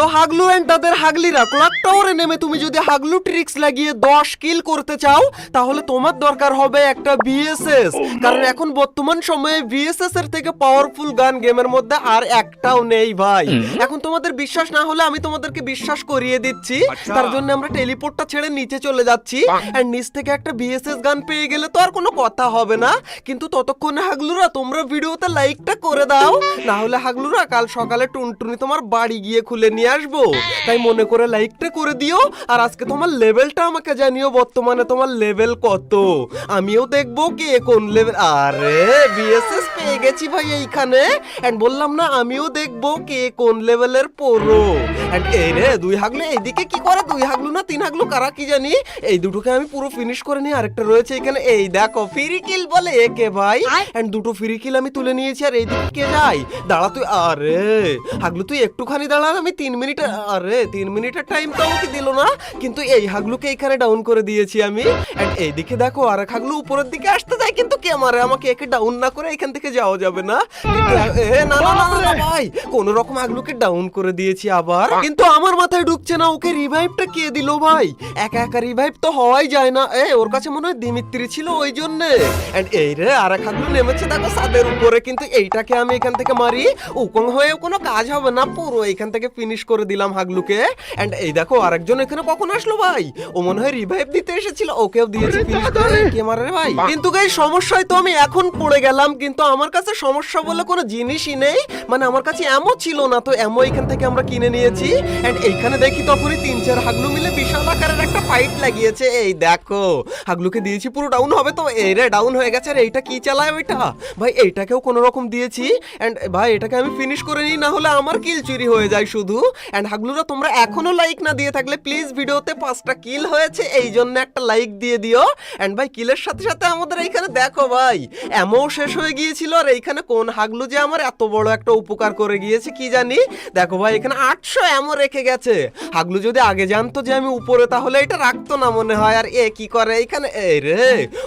তো হাগলু এন্ড তাদের হাগলিরা ক্লক টাওয়ারে নেমে তুমি যদি হাগলু ট্রিক্স লাগিয়ে দশ কিল করতে চাও তাহলে তোমার দরকার হবে একটা বিএসএস কারণ এখন বর্তমান সময়ে বিএসএস এর থেকে পাওয়ারফুল গান গেমের মধ্যে আর একটাও নেই ভাই। এখন তোমাদের বিশ্বাস না হলে আমি তোমাদেরকে বিশ্বাস করিয়ে দিচ্ছি। তার জন্য আমরা টেলিপোর্টটা ছেড়ে নিচে চলে যাচ্ছি। এন্ড নিচ থেকে একটা বিএসএস গান পেয়ে গেলে তো আর কোনো কথা হবে না। কিন্তু ততক্ষণে হাগলুরা তোমরা ভিডিওতে লাইকটা করে দাও। না হলে হাগলুরা কাল সকালে টুনটুনি তোমার বাড়ি গিয়ে খুলে নিয়ে আসব? তাই মনে করে লাইকটা করে দিও আর আজকে তোমার লেভেলটা আমাকে জানিও বর্তমানে তোমার লেভেল কত? আমিও দেখব কে কোন লেভেল আরে বিএসএস পেয়ে গেছি ভাই এইখানে। এন্ড বললাম না আমিও দেখব কে কোন লেভেলের পোরো এন্ড এই রে দুই হাগলু এইদিকে কি করে? দুই হাগলু না তিন হাগলু কারা কি জানি? এই দুটোকে আমি পুরো ফিনিশ করে নিই আরেকটা রয়েছে এখানে। এই দেখো ফ্রি কিল বলে একে ভাই। এন্ড দুটো ফ্রি কিল আমি তুলে নিয়েছি আর এইদিকে কে যাই দাঁড়া তুই আরে হাগলু তুই একটুখানি দাঁড়া আমি তিন মিনিট, আরে, তিন মিনিটের টাইম তো আমাকে দিল না। কিন্তু এই হাগলুকে এখানে ডাউন করে দিয়েছি আমি। এন্ড এইদিকে দেখো আর এক হাগলু উপরের দিকে আসতে কিন্তু কে মারে আমাকে একে ডাউন না করে এখান থেকে যাওয়া যাবে না? এ না না না, ভাই কোন রকম আগলুকে ডাউন করে দিয়েছি আবার। কিন্তু আমার মাথায় ঢুকছে না ওকে রিভাইভটা কে দিল ভাই? একা একা রিভাইভ তো হওয়াই যায় না। এ ওর কাছে মনে হয় দিমিত্রি ছিল ওই জন্য। এন্ড এই রে আর এক হাগলু নেমেছে দেখো সাদের উপরে কিন্তু এইটাকে আমি এখান থেকে মারি। উকং হয়েও কোনো কাজ হবে না পুরো এখান থেকে ফিনিশ করে দিলাম হাগলুকে। এন্ড এই দেখো আরেকজন এখানে কখন আসলো ভাই? ও মনে হয় রিভাইভ দিতে এসেছিল ওকেও দিয়েছি ফিনিশ করে কে মারে ভাই? কিন্তু গাই সমস্যায় তো আমি এখন পড়ে গেলাম, কিন্তু আমার কাছে সমস্যা বলে কোনো জিনিসই নেই। মানে আমার কাছে এমও ছিল না, তো এমও এখান থেকে আমরা কিনে নিয়েছি। এন্ড এইখানে দেখি তখনই তিন, চার হাগলু মিলে বিশাল আকারের একটা ফাইট লাগিয়েছে। এই দেখো, হাগলুকে দিয়েছি, পুরো ডাউন হবে তো? এই রে ডাউন হয়ে গেছে। আর এইটা কি চালায় ওইটা? ভাই, এইটাকেও কোনো রকম দিয়েছি। এন্ড ভাই, এটাকে আমি ফিনিশ করে নিই, না হলে আমার কিল চুরি হয়ে যায় শুধু। এন্ড হাগলুরা, তোমরা এখনও লাইক না দিয়ে থাকলে প্লিজ ভিডিওতে পাঁচটা কিল হয়েছে এই জন্য একটা লাইক দিয়ে দিও। এন্ড ভাই কিলের সাথে সাথে আমাদের এইখানে দেখো ভাই এমও শেষ হয়ে গিয়েছিল আর এইখানে কোন হাগলু যে আমার এত বড় একটা উপকার করে গিয়েছে কি জানি? দেখো ভাই এখানে আটশো এমও রেখে গেছে। হাগলু যদি আগে জানতো যে আমি উপরে তাহলে এটা রাখতো না মনে হয়। আর এ কি করে এইখানে? এই রে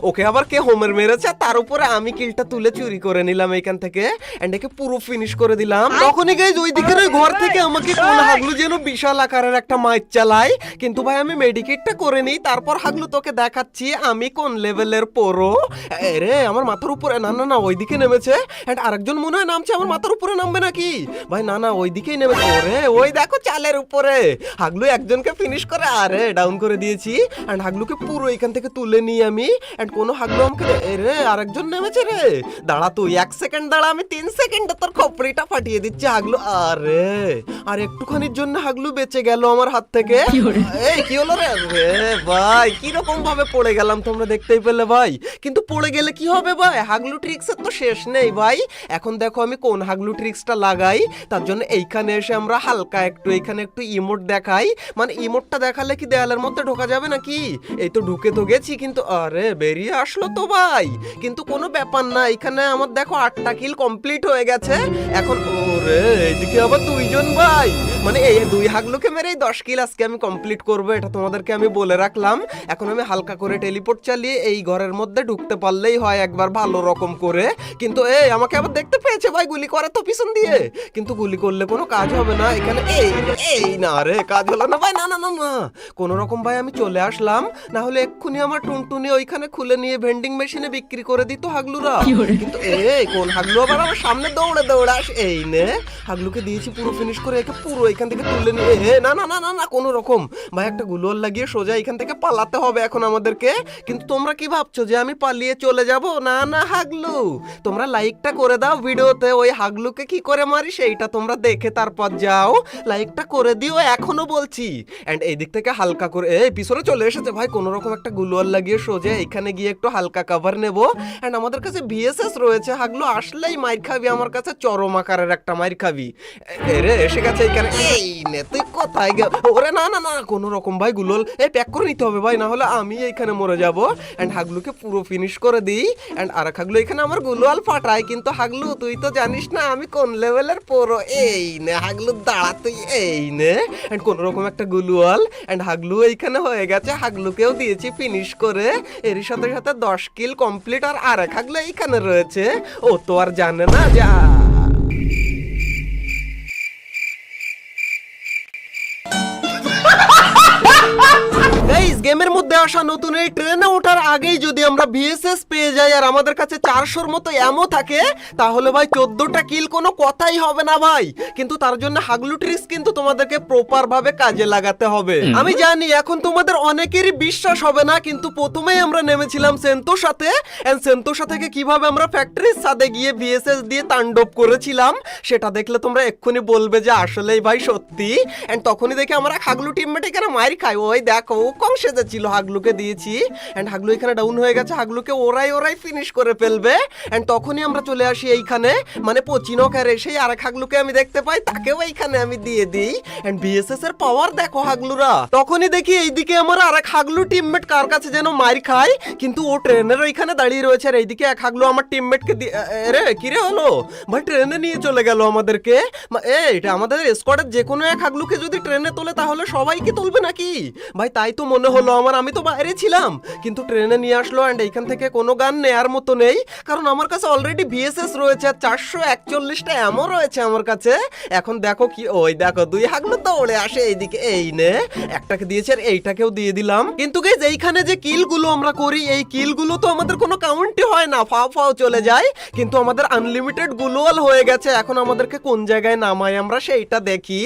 ওকে আবার কে হোমের মেরেছে? তার উপরে আমি কিলটা তুলে চুরি করে নিলাম এইখান থেকে। এন্ড একে পুরো ফিনিশ করে দিলাম। তখনই গাইজ ওই দিকের ওই ঘর থেকে আমাকে কোন হাগলু যেন বিশাল আকারের একটা মাইক চালায়। কিন্তু ভাই আমি মেডিকেটটা করে নিই তারপর হাগলু তোকে দেখাচ্ছি আমি কোন লেভেলের পোরো। রে আমার মাথার উপরে না না না ওইদিকে নেমেছে। এন্ড আরেকজন মনে হয় নামছে আমার মাথার উপরে নামবে নাকি? ভাই না না ওইদিকেই নেমেছে। ওরে ওই দেখো চালের উপরে। হাগলু একজনকে ফিনিশ করে আরে ডাউন করে দিয়েছি। এন্ড হাগলুকে পুরো এখান থেকে তুলে নিই আমি। এন্ড কোনো হাগলু আমাকে রে আরেকজন নেমেছে রে। দাঁড়া তুই এক সেকেন্ড দাঁড়া আমি তিন সেকেন্ডে তোর খপরিটা ফাটিয়ে দিচ্ছি হাগলু। আরে আর একটুখানির জন্য হাগলু বেঁচে গেল আমার হাত থেকে। এই কি হলো রে? ভাই কি রকম ভাবে পড়ে গেলাম তোমরা দেখতেই পেলে ভাই। কিন্তু পড়ে গেলে কি হবে ভাই? হাগলু ট্রিক্সের তো শেষ নেই ভাই। এখন দেখো আমি কোন হাগলু ট্রিক্সটা লাগাই। তার জন্য এইখানে এসে আমরা হালকা একটু, এইখানে একটু ইমোট দেখাই। মানে ইমোটটা দেখালে কি দেয়ালের মধ্যে ঢোকা যাবে নাকি? এই তো ঢুকে তো গেছি কিন্তু, আরে বেরিয়ে আসলো তো ভাই। কিন্তু কোনো ব্যাপার না এখানে আমার দেখো আটটা কিল কমপ্লিট হয়ে গেছে। এখন ওরে, এইদিকে আবার দুইজন ভাই। মানে এই দুই হাগলুকে মেরেই দশ কিল আজকে আমি কমপ্লিট করব, এটা তোমাদেরকে আমি বলে রাখলাম। এখন আমি হালকা করে টেলিপোর্ট চালিয়ে এই ঘরের মধ্যে ঢুকতে পারলেই হয় একবার ভালো রকম করে। কিন্তু এই আমাকে আবার দেখতে পেয়েছে ভাই গুলি করে তো পিছন দিয়ে। কিন্তু গুলি করলে কোনো কাজ হবে না এখানে এই এই না রে কাজ হলো না। ভাই না না না না। কোনো রকম ভাই আমি চলে আসলাম না হলে এক্ষুনি আমার টুনটুনি ওইখানে খুলে নিয়ে ভেন্ডিং মেশিনে বিক্রি করে দিত হাগলুরা। কিন্তু এই কোন হাগলু আবার আমার সামনে দৌড়ে দৌড়ে আস এই নে। হাগলুকে দিয়েছি পুরো ফিনিশ করে একে পুরো এখান থেকে তুলে নিয়ে। এ না না না না না কোনো রকম। ভাই একটা গুলোর লাগিয়ে সোজা এখান থেকে পালাতে হবে এখন আমাদেরকে। কিন্তু তোমরা কি ভাবছ যে আমি পালিয়ে চলে যাব? না না, হাগলু। তোমরা লাইকটা করে দাও ভিডিওতে। ওই হাগলুকে কি করে মারি সেইটা তোমরা দেখে তারপর যাও। লাইকটা করে দিও, এখনও বলছি। এন্ড এই দিক থেকে হালকা করে এই পিছনে চলে এসেছে ভাই, কোনো রকম একটা গুলোয়ার লাগিয়ে সোজা এখানে গিয়ে একটু হালকা কভার নেব। এন্ড আমাদের কাছে ভিএসএস রয়েছে, হাগলু, আসলেই মাইর খাবি। আমার কাছে চরম আকারের একটা মাইর খাবি। রে, এসে গেছে এখানে এই নে, তুই কোথায় গে ওরে না না না, কোনো রকম ভাই গুলোল এই প্যাক করে নিতে হবে ভাই, না হলে আমি এইখানে মরে যাব। এন্ড হাগলুকে পুরো ফিনিশ করে দিই। এন্ড আর এক হাগলু এখানে আমার গুলোয়াল ফাটায়, কিন্তু হাগলু তুই তো জানিস না, আমি কোন লেভেলের পুরো? এই নে হাগলু দাঁড়া তুই, এই নে। এন্ড কোন রকম একটা গুলোয়াল। এন্ড হাগলু এইখানে হয়ে গেছে হাগলুকেও দিয়েছি ফিনিশ করে। এর সাথে সাথে দশ কিল কমপ্লিট আর আরেক হাগলু এইখানে রয়েছে। ও তো আর জানে না যে গেমের মধ্যে আসা নতুন এই ট্রেনে ওঠার আগেই যদি আমরা ভিএসএস পেয়ে যাই আর আমাদের কাছে চারশোর মতো এমও থাকে তাহলে ভাই চোদ্দটা কিল কোনো কথাই হবে না ভাই। কিন্তু তার জন্য হাগলু ট্রিক্স কিন্তু তোমাদেরকে প্রপার ভাবে কাজে লাগাতে হবে। আমি জানি এখন তোমাদের অনেকেরই বিশ্বাস হবে না কিন্তু প্রথমেই আমরা নেমেছিলাম সেন্তোসাতে এন্ড সেন্তোসা থেকে কীভাবে আমরা ফ্যাক্টরির সাথে গিয়ে ভিএসএস দিয়ে তাণ্ডব করেছিলাম সেটা দেখলে তোমরা এক্ষুনি বলবে যে আসলেই ভাই সত্যি। এন্ড তখনই দেখে আমরা হাগলু টিমমেট এখানে মারি খাই ওই দেখো ও কম সেজে ছিল হাগলুকে দিয়েছি। এন্ড হাগলু এখানে ডাউন হয়ে গেছে। হাগলুকে ওরাই ওরাই ফিনিশ করে ফেলবে। এন্ড তখনই আমরা চলে আসি এইখানে। মানে পচিনকার এসেই আরেক হাগলুকে আমি দেখতে পাই। তাকেও এইখানে আমি দিয়ে দিই। এন্ড বিএসএস এর পাওয়ার দেখো হাগলুরা। তখনই দেখি এইদিকে আমার আরেক হাগলু টিমমেট কার কাছে যেন মার খায়। কিন্তু ও ট্রেনের ওইখানে দাঁড়িয়ে রয়েছে। আর এইদিকে এক হাগলু আমার টিমমেটকে রে, কি রে হলো? ভাই ট্রেনে নিয়ে চলে গেল আমাদেরকে। এটা আমাদের স্কোয়াডের যে কোনো এক হাগলুকে যদি ট্রেনে তোলে, তাহলে সবাইকে তুলবে নাকি? ভাই তাই তো মনে হলো আমার, আমি তো বাইরে ছিলাম। কিন্তু ট্রেনে নিয়ে আসলো অ্যান্ড এইখান থেকে কোনো গান নেয়ার মতো নেই। কারণ আমার কাছে অলরেডি ভিএসএস রয়েছে আর চারশো একচল্লিশটা এমন রয়েছে আমার কাছে। এখন দেখো কি, ওই দেখো, দুই হাগলু দৌড়ে আসে এইদিকে, এই নে। একটাকে দিয়েছে আর এইটাকেও দিয়ে দিলাম। কিন্তু গেজ এইখানে যে কিলগুলো আমরা করি, এই কিলগুলো তো আমাদের কোনো কাউন্টই হয় না, ফাও ফাও চলে যায়। কিন্তু আমাদের আনলিমিটেড গ্লোয়াল হয়ে গেছে। এখন আমাদেরকে কোন জায়গায় নামাই আমরা সেইটা দেখি।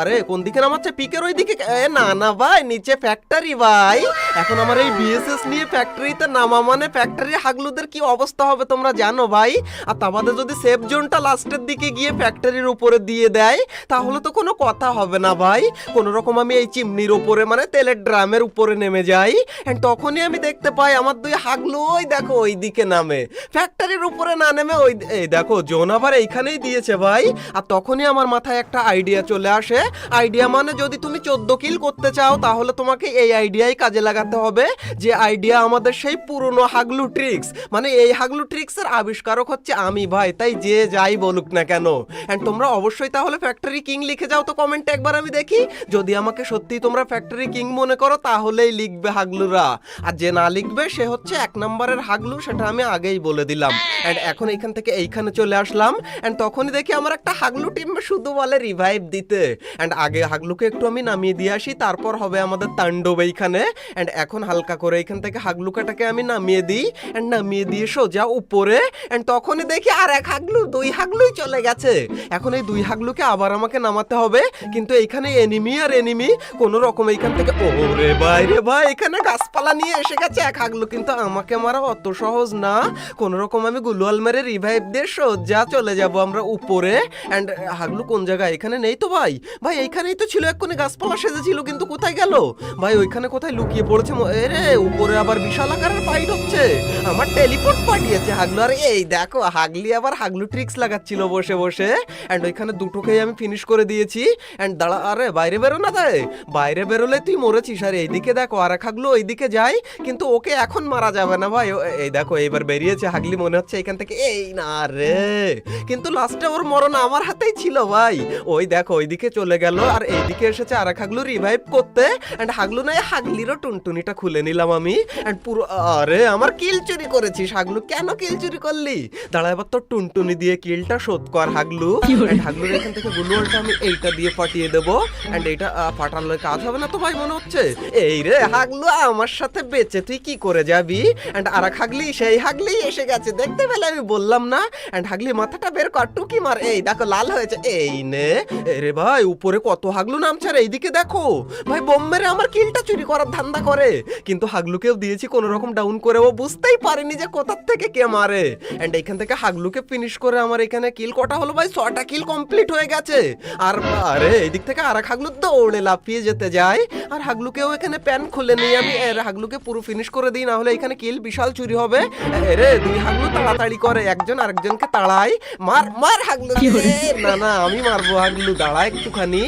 আরে কোন দিকে নামাচ্ছে? পিকের ওই দিকে না না ভাই, নিচে ফ্যাক্টরি ভাই। এখন আমার এই বিএসএস নিয়ে ফ্যাক্টরিতে নামা মানে ফ্যাক্টরি হাগলুদের কি অবস্থা হবে তোমরা জানো ভাই? আর তা বাদে যদি সেফ জোনটা লাস্টের দিকে গিয়ে ফ্যাক্টরির উপরে দিয়ে দেয়, তাহলে তো কোনো কথা হবে না ভাই। কোন রকম আমি এই চিমনির উপরে মানে তেলের ড্রামের উপরে নেমে যাই। এন্ড তখনই আমি দেখতে পাই আমার দুই হাগলু ওই দেখো ওই দিকে নামে। ফ্যাক্টরির উপরে না নেমে ওই এই দেখো, জোন আবার এইখানেই দিয়েছে ভাই। আর তখনই আমার মাথায় একটা আইডিয়া চলে আসে। আইডিয়া মানে যদি তুমি চোদ্দ কিল করতে চাও, তাহলে তোমাকে এই আইডিয়াই কাজে লাগাতে হবে যে আইডিয়া আমাদের সেই পুরনো হাগলু ট্রিক্স মানে এই হাগলু ট্রিক্সের আবিষ্কারক হচ্ছে আমি ভাই, তাই যে যাই বলুক না কেন। এন্ড তোমরা অবশ্যই তাহলে ফ্যাক্টরি কিং লিখে যাও তো কমেন্টে একবার আমি দেখি। যদি আমাকে সত্যি তোমরা ফ্যাক্টরি কিং মনে করো, তাহলেই লিখবে হাগলুরা। আর যে না লিখবে, সে হচ্ছে এক নম্বরের হাগলু, সেটা আমি আগেই বলে দিলাম। এন্ড এখন এইখান থেকে এইখানে চলে আসলাম। এন্ড তখনই দেখি আমার একটা হাগলু টিম শুধু বলে রিভাইভ দিতে। এন্ড আগে হাগলুকে একটু আমি নামিয়ে দিয়ে আসি, তারপর হবে আমাদের তাণ্ডব এইখানে এন্ড এখন হালকা করে এইখান থেকে হাগলুকাটাকে আমি নামিয়ে দিই এন্ড নামিয়ে দিয়ে সোজা উপরে এন্ড তখনই দেখি আর এক হাগলু, দুই হাগলুই চলে গেছে। এখন এই দুই হাগলুকে আবার আমাকে নামাতে হবে, কিন্তু এইখানে এনিমি আর এনিমি কোন রকম এইখান থেকে, ওরে ভাই রে ভাই, এখানে গাছপালা নিয়ে এসে গেছে এক হাগলু, কিন্তু আমাকে মারা অত সহজ না। কোন রকম আমি গুলওয়াল মেরে রিভাইভ দিয়ে সোজা চলে যাব আমরা উপরে এন্ড হাগলু কোন জায়গায়? এখানে নেই তো ভাই? ভাই, এইখানেই তো ছিল, এক্ষুনি গাছপালা সেজেছিল, কিন্তু কোথায় গেল? ভাই, ওইখানে কোথায় লুকিয়ে পড়েছে উপরে আবার বিশাল আকারের ফাইট হচ্ছে। আমার টেলিপোর্ট পাঠিয়েছে হাগলু। আর এই দেখো, হাগলি আবার হাগলু ট্রিক্স লাগাচ্ছিল বসে বসে। এন্ড ওইখানে দুটোকেই আমি ফিনিশ করে দিয়েছি। এন্ড দাঁড়া, আরে বাইরে বেরো না তাই বাইরে বেরোলে তুই মরেছিস। আর এইদিকে দেখো, আর এক হাগলু ওইদিকে যাই কিন্তু ওকে এখন মারা যাবে না ভাই। এই দেখো, এইবার বেরিয়েছে হাগলি, মনে হচ্ছে এখান থেকে, এই না রে। কিন্তু লাস্টে ওর মরণ আমার হাতেই ছিল ভাই। ওই দেখো, ওইদিকে চলে গেল। আর এইদিকে এসেছে আর এক হাগলু রিভাইভ করতে। অ্যান্ড হাগলু নাই হাগলিরও টুনটুনিটা খুলে নিলাম আমি। এন্ড পুরো আরে আমার কিল চুরি করেছিস হাগলু। কেন কিল চুরি করলি? দাঁড়া এবার তোর টুনটুনি দিয়ে কিলটা শোধ কর হাগলু। হাগলুর এখান থেকে গুলওয়ালটা আমি এইটা দিয়ে ফাটিয়ে দেবো। এন্ড এইটা ফাটালে কাজ হবে না তো ভাই মনে হচ্ছে? এই রে হাগলু আমার সাথে বেঁচে তুই কি করে যাবি? এন্ড আর এক হাগলি সেই হাগলি এসে গেছে। দেখতে পেলে আমি বললাম না। এন্ড হাগলি মাথাটা বের কর টুকি মার। এই দেখো লাল হয়েছে। এই নে। রে ভাই উপরে কত হাগলু নামছে আর এইদিকে দেখো। ভাই বোম মেরে আমার কিলটা চুরি করার ধান্দা করে। কিন্তু হাগলুকেও দিয়েছি কোন রকম ডাউন করে। ও বুঝতেই পারেনি যে কোথার থেকে কে মারে। এন্ড এইখান থেকে হাগলুকে ফিনিশ করে আমার এখানে কিল কটা হলো ভাই? ছটা কিল কমপ্লিট হয়ে গেছে। আর আরে এইদিক থেকে আর এক হাগলু দৌড়ে লাফিয়ে যেতে যায়। আর হাগলুকেও এখানে প্যান খুলে নিয়ে আমি এর হাগলুকে পুরো ফিনিশ করে দিই না হলে এখানে কিল বিশাল চুরি হবে। রে দুই হাগলু তাড়াতাড়ি করে। একজন আরেকজনকে তাড়াই মার মার হাগলু না না আমি মারবো হাগলু। দাঁড়া একটুখানি।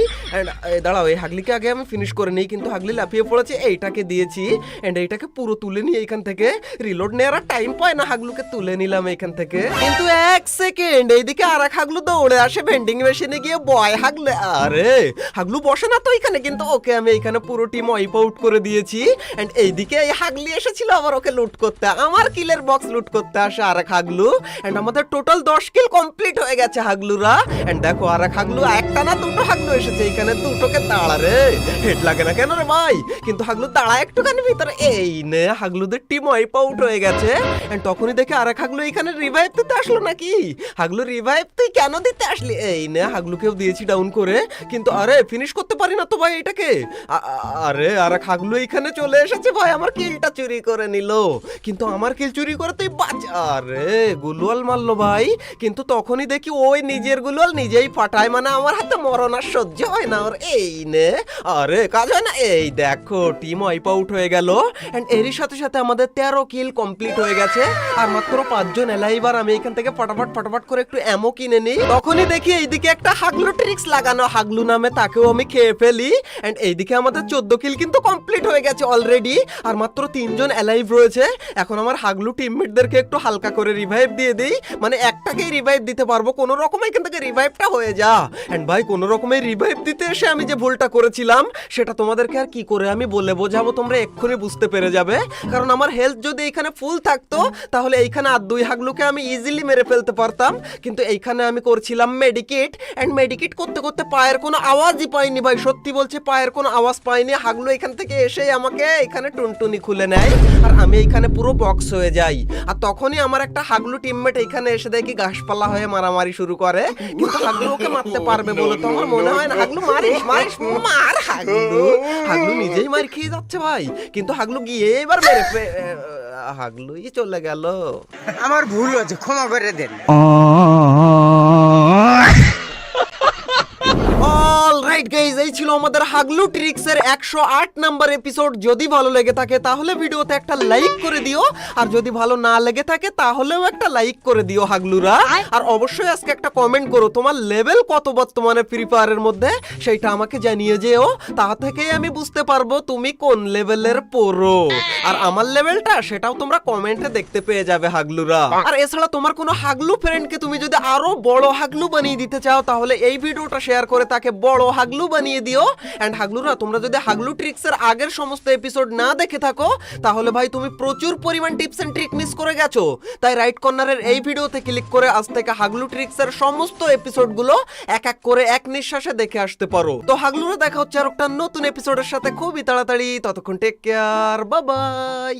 দাঁড়াও এই হাগলিকে আগে আমি ফিনিশ করে নিই। কিন্তু হাগলি লাফিয়ে পড়েছে এইটাকে দিয়েছি এন্ড এইটাকে পুরো তুলে নিয়ে এখান থেকে। রিলোড নেওয়ার টাইম পায় না, হাগলুকে তুলে নিলাম এখান থেকে। কিন্তু এক সেকেন্ড এইদিকে আর এক হাগলু দৌড়ে আসে ভেন্ডিং মেশিনে গিয়ে বয় হাগলে। আরে, হাগলু বসে না তো এখানে? কিন্তু ওকে আমি এখানে পুরো টিম ওয়াইপ আউট করে দিয়েছি এন্ড এইদিকে এই হাগলি এসেছিল আবার ওকে লুট করতে। আমার কিলের বক্স লুট করতে আসে আর এক হাগলু এন্ড আমাদের টোটাল দশ কিল কমপ্লিট হয়ে গেছে হাগলুরা। এন্ড দেখো আর এক হাগলু, একটা না দুটো হাগলু এসেছে এখানে, দুটোকে তাড়া রে। হেড লাগে না কেন রে ভাই? কিন্তু হাগলু একটু একটুখানি ভিতরে। এই নে, হাগলুদের টিম ওয়াইপ আউট হয়ে গেছে। তখনই দেখে আরেক হাগলু এখানে রিভাইভ দিতে আসলো নাকি? হাগলু রিভাইভ তুই কেন দিতে আসলি? এই নে, হাগলুকেও দিয়েছি ডাউন করে। কিন্তু আরে ফিনিশ করতে পারি না তো ভাই এটাকে। আ- আ- আরে, আরেক হাগলু এখানে চলে এসেছে ভাই, আমার কিলটা চুরি করে নিল। কিন্তু আমার কিল চুরি করে তুই বাঁচ। আরে গুলওয়াল মারলো ভাই। কিন্তু তখনই দেখি ওই নিজের গুলওয়াল নিজেই ফাটায়। মানে আমার হাতে মরণ আর সহ্য হয় না ওর। এই নে, আরে, কাজ হয় না। এই দেখো টিম ওয়াইপ আউট হয়ে গেল। এন্ড এরই সাথে সাথে আমাদের তেরো কিল কমপ্লিট হয়ে গেছে। আর মাত্র পাঁচজন এলাইবার আমি এখান থেকে ফটাফট ফটাফট করে একটু অ্যামো কিনে নিই। তখনই দেখি এইদিকে একটা হাগলু ট্রিক্স লাগানো। হাগলু নামে তাকেও আমি খেয়ে ফেলি। এন্ড এইদিকে আমাদের চোদ্দ কিল কিন্তু কমপ্লিট হয়ে গেছে অলরেডি আর মাত্র তিনজন অ্যালাইভ রয়েছে। এখন আমার হাগলু টিমমেটদেরকে একটু হালকা করে রিভাইভ দিয়ে দিই। মানে একটাকেই রিভাইভ দিতে পারব। কোনো রকমে এখান থেকে রিভাইভটা হয়ে যা। এন্ড ভাই, কোনো রকমের রিভাইভ দিতে এসে আমি যে ভুলটা করেছিলাম, সেটা তোমাদেরকে আর কি করে আমি বলে বোঝাবো, তোমরা এক্ষুনি বুঝতে পেরে যাবে। কারণ আমার হেলথ যদি এখানে ফুল থাকতো, তাহলে এইখানে আর দুই হাগলুকে আমি ইজিলি মেরে ফেলতে পারতাম। কিন্তু এইখানে আমি করছিলাম মেডিকেট এন্ড মেডিকেট করতে করতে পায়ের কোনো আওয়াজই পাইনি ভাই। সত্যি বলছে, পায়ের কোনো আওয়াজ পাইনি। হাগলু এখান থেকে এসেই আমাকে এখানে টুনটুনি খুলে নেয়, আর আমি এখানে পুরো বক্স হয়ে যাই। আর তখনই আমার একটা হাগলু টিমমেট এখানে এসে দেখি ঘাসপালা হয়ে মারামারি শুরু করে। কিন্তু হাগলু ওকে মারতে পারবে বলে তো আমার মনে হয় না। হাগলু মারিস মারিস, মার হাগলু হাগলু নিজেই মার খেয়ে যাচ্ছে ভাই? কিন্তু হাগলু গিয়ে এবার মেরে হাগলুই চলে গেল। আমার ভুল হয়েছে ক্ষমা করে দেন। এই ছিল আমাদের হাগলু ট্রিক্স এর একশো আট নাম্বার এপিসোড যদি ভালো লেগে থাকে তাহলে ভিডিওতে একটা লাইক করে দিও। আর যদি ভালো না লেগে থাকে তাহলেও একটা লাইক করে দিও হাগলুরা। আর অবশ্যই আজকে একটা কমেন্ট করো তোমার লেভেল কত বর্তমানে ফ্রি ফায়ারের মধ্যে? সেইটা আমাকে জানিয়ে যেও তা থেকেই আমি বুঝতে পারব তুমি কোন লেভেলের পড়ো। আর আমার লেভেলটা সেটাও তোমরা কমেন্টে দেখতে পেয়ে যাবে হাগলুরা। আর এছাড়া তোমার কোনো হাগলু ফ্রেন্ডকে তুমি যদি আরও বড় হাগলু বানিয়ে দিতে চাও তাহলে এই ভিডিওটা শেয়ার করে তাকে বড় হাগলু বানিয়ে দিও। এন্ড হাগলুরা, তোমরা যদি হাগলু ট্রিক্স এর আগের সমস্ত এপিসোড না দেখে থাকো, তাহলে ভাই তুমি প্রচুর পরিমাণ টিপস এন্ড ট্রিক মিস করে গেছো। তাই রাইট কর্নারের এই ভিডিওতে ক্লিক করে আজ থেকে হাগলু ট্রিক্স এর সমস্ত এপিসোডগুলো এক এক করে এক নিঃশ্বাসে দেখে আসতে পারো। তো হাগলুরা, দেখা হচ্ছে আর একটা নতুন এপিসোডের সাথে। খুবই তাড়াতাড়ি, ততক্ষণ টেক কেয়ার বাই